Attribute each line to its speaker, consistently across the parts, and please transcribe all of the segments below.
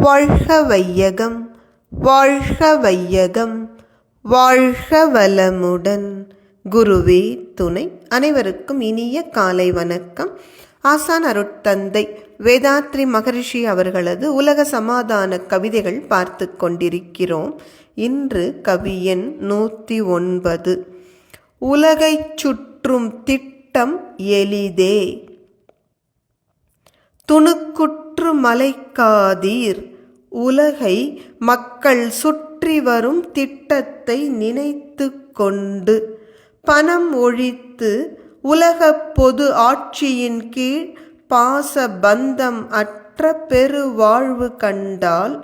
Speaker 1: வாழ்க வையகம் வாழ்க வையகம் வாழ்க வளமுடன் குருவே துணை அனைவருக்கும் இனிய காலை வணக்கம். ஆசான் அருட்தந்தை வேதாத்ரி மகரிஷி அவர்களது உலக சமாதான கவிதைகள் பார்த்து கொண்டிருக்கிறோம். இன்று கவியன் நூற்றி ஒன்பது. உலகைச் சுற்றும் திட்டம் எளிதே. சுற்று மலைக்காதீர் உலகை மக்கள் சுற்றி வரும் திட்டத்தை நினைத்து கொண்டு பணம் ஒழித்து உலக பொது ஆட்சியின் கீழ் பாச பந்தம் அற்ற பெருவாழ்வு கண்டால்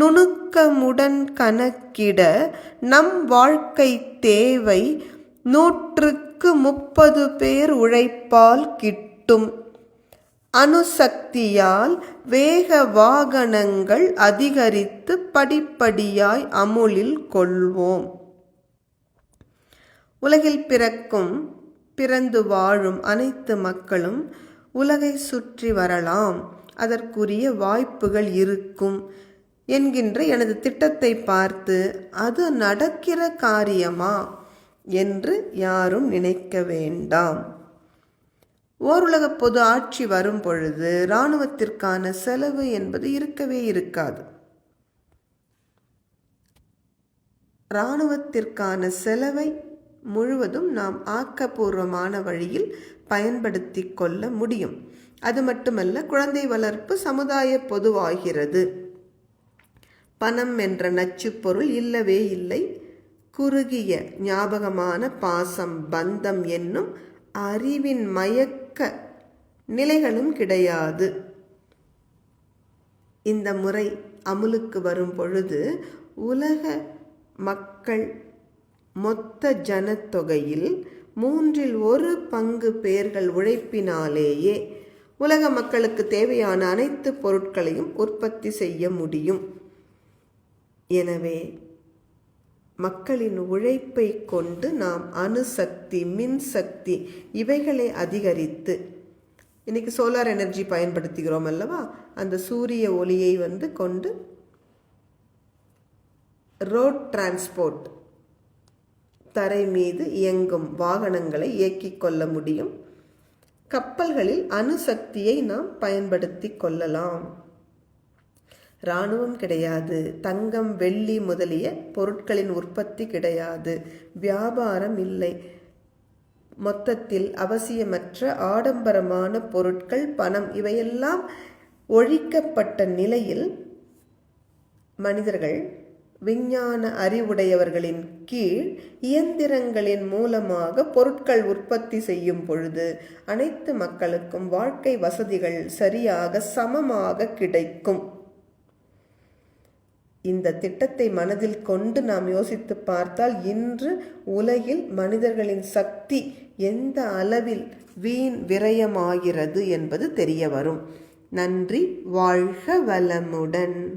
Speaker 1: நுணுக்கமுடன் கணக்கிட நம் வாழ்க்கை தேவை. நூற்றுக்கு முப்பது பேர் உழைப்பால் கிட்டும். அணுசக்தியால் வேக வாகனங்கள் அதிகரித்து படிப்படியாய் அமுலில் கொள்வோம். உலகில் பிறக்கும் பிறந்து வாழும் அனைத்து மக்களும் உலகை சுற்றி வரலாம். அதற்குரிய வாய்ப்புகள் இருக்கும் என்கின்ற எனது திட்டத்தை பார்த்து அது நடக்கிற காரியமா? என்று யாரும் நினைக்க வேண்டாம். ஓருலக பொது ஆட்சி வரும் பொழுது இராணுவத்திற்கான செலவு என்பது இருக்கவே இருக்காது. இராணுவத்திற்கான செலவை முழுவதும் நாம் ஆக்கப்பூர்வமான வழியில் பயன்படுத்தி கொள்ள முடியும். அது மட்டுமல்ல குழந்தை வளர்ப்பு சமுதாய பொதுவாகிறது. பணம் என்ற நச்சு பொருள் இல்லவே இல்லை. குறுகிய ஞாபகமான பாசம் பந்தம் என்னும் அறிவின் மயக்க நிலைகளும் கிடையாது. இந்த முறை அமுலுக்கு வரும் பொழுது உலக மக்கள் மொத்த ஜனத்தொகையில் மூன்றில் ஒரு பங்கு பேர்கள் உழைப்பினாலேயே உலக மக்களுக்கு தேவையான அனைத்து பொருட்களையும் உற்பத்தி செய்ய முடியும். எனவே மக்களின் உழைப்பை கொண்டு நாம் அணுசக்தி மின்சக்தி இவைகளை அதிகரித்து இன்னைக்கு சோலார் எனர்ஜி பயன்படுத்துகிறோம் அல்லவா? அந்த சூரிய ஒளியை வந்து கொண்டு ரோட் டிரான்ஸ்போர்ட் தரை மீது இயங்கும் வாகனங்களை இயக்கிக் கொள்ள முடியும். கப்பல்களில் அணுசக்தியை நாம் பயன்படுத்தி கொள்ளலாம். இராணுவம் கிடையாது. தங்கம் வெள்ளி முதலிய பொருட்களின் உற்பத்தி கிடையாது. வியாபாரம் இல்லை. மொத்தத்தில் அவசியமற்ற ஆடம்பரமான பொருட்கள் பணம் இவையெல்லாம் ஒழிக்கப்பட்ட நிலையில் மனிதர்கள் விஞ்ஞான அறிவுடையவர்களின் கீழ் இயந்திரங்களின் மூலமாக பொருட்கள் உற்பத்தி செய்யும் பொழுது அனைத்து மக்களுக்கும் வாழ்க்கை வசதிகள் சரியாக சமமாக கிடைக்கும். இந்த திட்டத்தை மனதில் கொண்டு நாம் யோசித்து பார்த்தால் இன்று உலகில் மனிதர்களின் சக்தி எந்த அளவில் வீண் விரயமாகிறது என்பது தெரிய வரும். நன்றி வாழ்க வளமுடன்.